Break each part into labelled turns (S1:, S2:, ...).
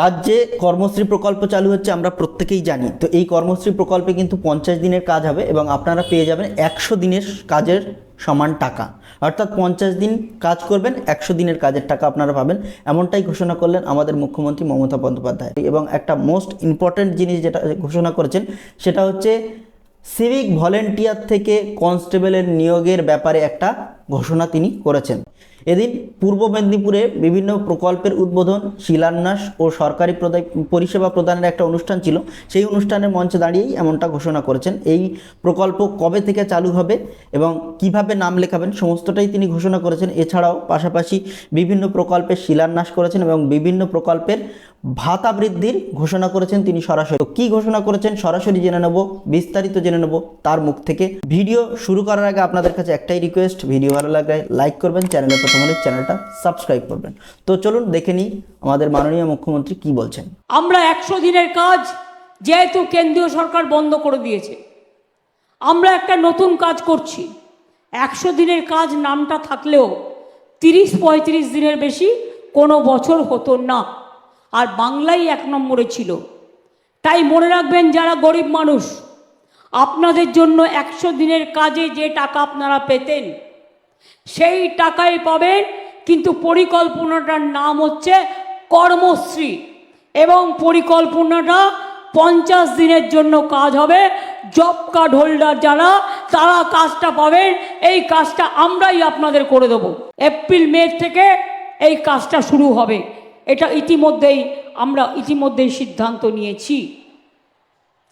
S1: রাজ্যে কর্মশ্রী প্রকল্প চালু হচ্ছে, আমরা প্রত্যেকেই জানি। তো এই কর্মশ্রী প্রকল্পে কিন্তু পঞ্চাশ দিনের কাজ হবে এবং আপনারা পেয়ে যাবেন একশো দিনের কাজের সমান টাকা। অর্থাৎ পঞ্চাশ দিন কাজ করবেন, একশো দিনের কাজের টাকা আপনারা পাবেন। এমনটাই ঘোষণা করলেন আমাদের মুখ্যমন্ত্রী মমতা বন্দ্যোপাধ্যায়। এবং একটা মোস্ট ইম্পর্ট্যান্ট জিনিস যেটা ঘোষণা করেছেন, সেটা হচ্ছে সিভিক ভলেন্টিয়ার থেকে কনস্টেবলের নিয়োগের ব্যাপারে একটা ঘোষণা তিনি করেছেন। এদিন পূর্ব মেদিনীপুরে বিভিন্ন প্রকল্পের উদ্বোধন, শিলান্যাস ও সরকারি পরিষেবা প্রদানের একটা অনুষ্ঠান ছিল। সেই অনুষ্ঠানের মঞ্চে দাঁড়িয়েই এমনটা ঘোষণা করেছেন। এই প্রকল্প কবে থেকে চালু হবে এবং কীভাবে নাম লেখাবেন সমস্তটাই তিনি ঘোষণা করেছেন। এছাড়াও পাশাপাশি বিভিন্ন প্রকল্পের শিলান্যাস করেছেন এবং বিভিন্ন প্রকল্পের ভাতা বৃদ্ধির ঘোষণা করেছেন তিনি সরাসরি। কি ঘোষণা করেছেন সরাসরি জেনে নেব, বিস্তারিত জেনে নেব তার মুখ থেকে। ভিডিও শুরু করার আগে আপনাদের কাছে একটাই রিকোয়েস্ট ভিডিও ভালো লাগলে লাইক করবেন চ্যানেলে প্রথম হলে চ্যানেলটা সাবস্ক্রাইব করবেন। তো চলুন দেখে নিই আমাদের মাননীয় মুখ্যমন্ত্রী কি বলছেন।
S2: আমরা একশো দিনের কাজ যেহেতু কেন্দ্রীয় সরকার বন্ধ করে দিয়েছে, আমরা একটা নতুন কাজ করছি। একশো দিনের কাজ নামটা থাকলেও তিরিশ পঁয়ত্রিশ দিনের বেশি কোনো বছর হতো না, আর বাংলাই এক নম্বরে ছিল। তাই মনে রাখবেন, যারা গরিব মানুষ, আপনাদের জন্য একশো দিনের কাজে যে টাকা আপনারা পেতেন সেই টাকাই পাবেন, কিন্তু পরিকল্পনাটার নাম হচ্ছে কর্মশ্রী। এবং পরিকল্পনাটা পঞ্চাশ দিনের জন্য কাজ হবে। জব কার্ড হোল্ডার যারা, তারা কাজটা পাবেন। এই কাজটা আমরাই আপনাদের করে দেবো। এপ্রিল, মে থেকে এই কাজটা শুরু হবে। এটা ইতিমধ্যেই, আমরা ইতিমধ্যেই সিদ্ধান্ত নিয়েছি।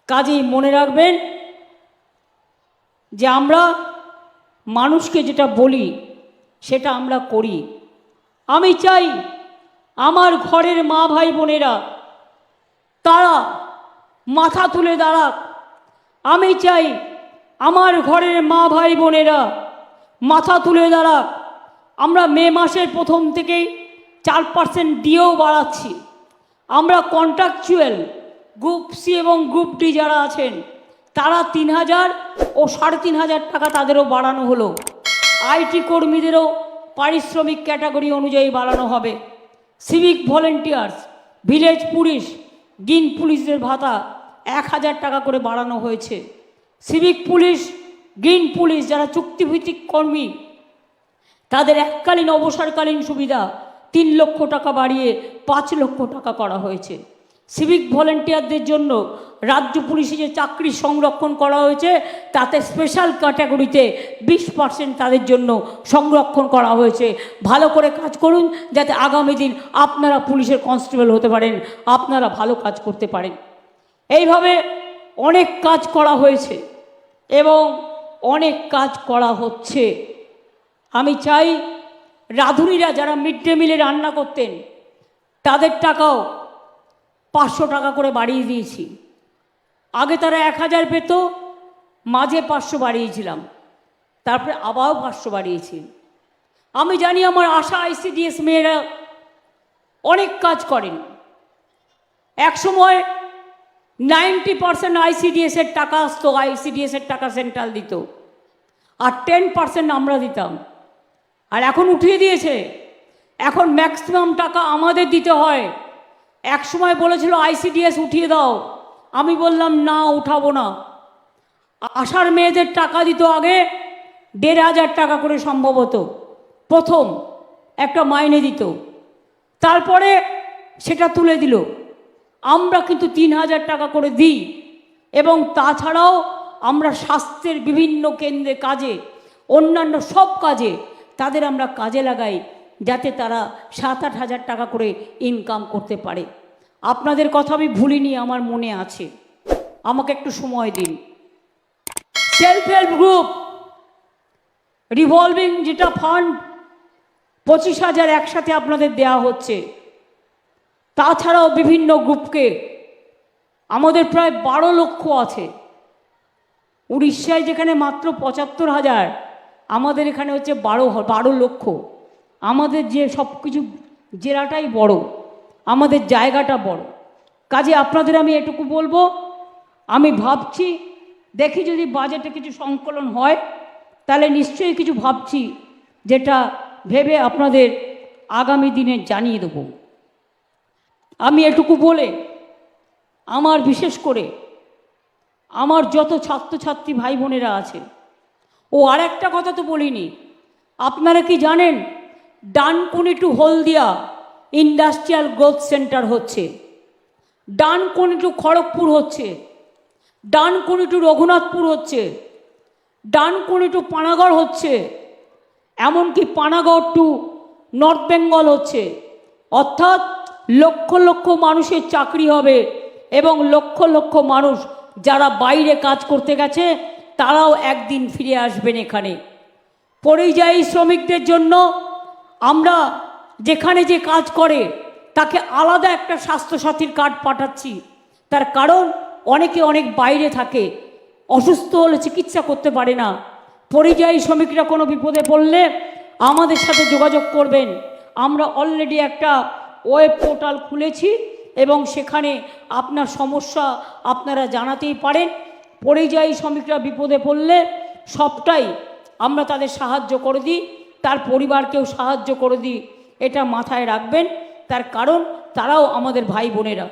S2: কাজেই মনে রাখবেন যে আমরা মানুষকে যেটা বলি, সেটা আমরা করি। আমি চাই আমার ঘরের মা ভাই বোনেরা, তারা মাথা তুলে দাঁড়াক। আমি চাই আমার ঘরের মা ভাই বোনেরা মাথা তুলে দাঁড়াক। আমরা মে মাসের প্রথম থেকেই চার পার্সেন্ট দিয়েও বাড়াচ্ছি। আমরা কন্ট্রাকচুয়াল গ্রুপ সি এবং গ্রুপ ডি যারা আছেন তারা তিন হাজার ও সাড়ে তিন হাজার টাকা তাদেরও বাড়ানো হলো। আইটি কর্মীদেরও পারিশ্রমিক ক্যাটাগরি অনুযায়ী বাড়ানো হবে। Civic volunteers, village police green পুলিশদের ভাতা এক হাজার টাকা করে বাড়ানো হয়েছে। সিভিক পুলিশ গ্রিন পুলিশ যারা চুক্তিভিত্তিক কর্মী, তাদের এককালীন অবসরকালীন সুবিধা তিন লক্ষ টাকা বাড়িয়ে পাঁচ লক্ষ টাকা করা হয়েছে। সিভিক ভলেন্টিয়ারদের জন্য রাজ্য পুলিশে যে চাকরি সংরক্ষণ করা হয়েছে, তাতে স্পেশাল ক্যাটাগরিতে বিশ পার্সেন্ট তাদের জন্য সংরক্ষণ করা হয়েছে। ভালো করে কাজ করুন, যাতে আগামী দিন আপনারা পুলিশের কনস্টেবল হতে পারেন, আপনারা ভালো কাজ করতে পারেন। এইভাবে অনেক কাজ করা হয়েছে এবং অনেক কাজ করা হচ্ছে। আমি চাই রাঁধুনিরা যারা মিড ডে মিলে রান্না করতেন, তাদের টাকাও পাঁচশো টাকা করে বাড়িয়ে দিয়েছি। আগে তারা এক হাজার পেত, মাঝে পাঁচশো বাড়িয়েছিলাম। তারপরে আবারও পাঁচশো বাড়িয়েছি। আমি জানি আমার আশা আইসিডিএস মেয়েরা অনেক কাজ করেন। এক সময় নাইনটি পার্সেন্ট আইসিডিএসের টাকা আসতো আইসিডিএসের টাকা সেন্ট্রাল দিত। আর টেন পার্সেন্ট আমরা দিতাম। আর এখন উঠিয়ে দিয়েছে। এখন ম্যাক্সিমাম টাকা আমাদের দিতে হয়। এক সময় বলেছিল আইসিডিএস উঠিয়ে দাও। আমি বললাম, না, উঠাবো না। আশার মেয়েদের টাকা দিত আগে, দেড় হাজার টাকা করে সম্ভবত প্রথম একটা মাইনে দিত। তারপরে সেটা তুলে দিল। আমরা কিন্তু তিন হাজার টাকা করে দিই। এবং তাছাড়াও আমরা স্বাস্থ্যের বিভিন্ন কেন্দ্রে কাজে, অন্যান্য সব কাজে, তাদের আমরা কাজে লাগাই। যাতে তারা সাত আট হাজার টাকা করে ইনকাম করতে পারে। আপনাদের কথা আমি ভুলিনি, আমার মনে আছে। আমাকে একটু সময় দিন। সেলফ হেল্প গ্রুপ রিভলভিং যেটা ফান্ড পঁচিশ হাজার একসাথে আপনাদের দেয়া হচ্ছে। তাছাড়াও বিভিন্ন গ্রুপকে আমাদের প্রায় বারো লক্ষ আছে। উড়িষ্যায় যেখানে মাত্র পঁচাত্তর হাজার, আমাদের এখানে হচ্ছে বারো বারো লক্ষ। আমাদের যে সব কিছু জেলাটাই বড়, আমাদের জায়গাটা বড়। কাজে আপনাদের আমি এটুকু বলব, আমি ভাবছি, দেখি যদি বাজেটে কিছু সংকলন হয়, তাহলে নিশ্চয়ই কিছু ভাবছি, যেটা ভেবে আপনাদের আগামী দিনে জানিয়ে দেবো। আমি এটুকু বলে, আমার বিশেষ করে, আমার যত ছাত্রছাত্রী ভাই বোনেরা আছে, ও আর একটা কথা তো বলিনি, আপনারা কি জানেন Dankuni to Haldia industrial growth centre হচ্ছে। ডানকুনি টু খড়গপুর হচ্ছে। ডানকুনি টু রঘুনাথপুর হচ্ছে। ডানকুনি টু পানাগড় হচ্ছে। এমনকি পানাগড় টু নর্থ বেঙ্গল হচ্ছে। অর্থাৎ লক্ষ লক্ষ মানুষের চাকরি হবে এবং লক্ষ লক্ষ মানুষ যারা বাইরে কাজ করতে গেছে, তারাও একদিন ফিরে আসবেন এখানে। পরিযায়ী শ্রমিকদের জন্য আমরা যেখানে যে কাজ করে, তাকে আলাদা একটা স্বাস্থ্যসাথীর কার্ড পাঠাচ্ছি। তার কারণ অনেকে অনেক বাইরে থাকে, অসুস্থ হলে চিকিৎসা করতে পারে না। পরিযায়ী শ্রমিকরা কোনো বিপদে পড়লে আমাদের সাথে যোগাযোগ করবেন। আমরা অলরেডি একটা ওয়েব পোর্টাল খুলেছি এবং সেখানে আপনার সমস্যা আপনারা জানাতেই পারেন। পরিযায়ী শ্রমিকরা বিপদে পড়লে সবটাই আমরা তাদের সাহায্য করে দিই। তার পরিবারকেও সাহায্য করে দিই। এটা মাথায় রাখবেন। তার কারণ তারাও আমাদের ভাই বোনেরা।